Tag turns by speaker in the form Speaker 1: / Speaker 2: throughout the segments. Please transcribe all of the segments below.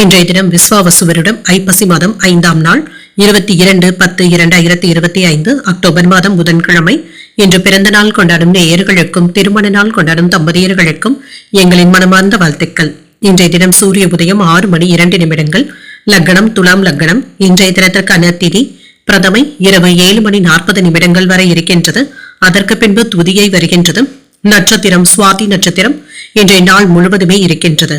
Speaker 1: இன்றைய தினம் விஸ்வாவசுவரிடம் ஐப்பசி மாதம் ஐந்தாம் நாள் இருபத்தி இரண்டு பத்து இரண்டாயிரத்தி இருபத்தி ஐந்து அக்டோபர் மாதம் புதன்கிழமை. இன்று பிறந்த நாள் கொண்டாடும் நேயர்களுக்கும் திருமண நாள் கொண்டாடும் தம்பதியர்களுக்கும் எங்களின் மனமார்ந்த வாழ்த்துக்கள். இன்றைய தினம் சூரிய உதயம் ஆறு மணி இரண்டு நிமிடங்கள். லக்னம் துலாம் லக்னம் இன்றைய தினத்திற்கான திதி பிரதமை இரவு ஏழு மணி நாற்பது நிமிடங்கள் வரை இருக்கின்றது. அதற்கு பின்பு துதியை வருகின்றது. நட்சத்திரம் சுவாதி நட்சத்திரம் இன்றைய நாள் முழுவதுமே இருக்கின்றது.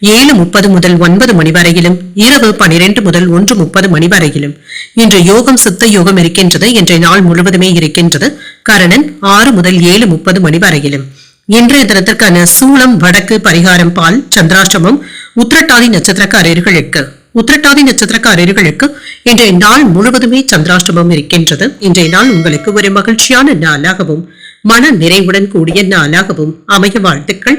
Speaker 1: ஏழு முப்பது முதல் ஒன்பது மணி வரையிலும் இரவு பனிரெண்டு முதல் ஒன்று முப்பது மணி வரையிலும். இன்று யோகம் சித்த யோகம் இருக்கின்றது இன்றைய நாள் முழுவதுமே இருக்கின்றது. கரணன் ஆறு முதல் ஏழு முப்பது மணி வரையிலும். இன்றைய தினத்திற்கான சூளம் வடக்கு பரிகாரம் பால் சந்திராஷ்டமம் உத்திரட்டாதி நட்சத்திரக்காரர்களுக்கு உத்திரட்டாதி நட்சத்திரக்காரர்களுக்கு இன்றைய நாள் முழுவதுமே சந்திராஷ்டமம் இருக்கின்றது. இன்றைய நாள் உங்களுக்கு ஒரு மகிழ்ச்சியான நாளாகவும் மன நிறைவுடன் கூடிய நாளாகவும் அமைய வாழ்த்துக்கள்.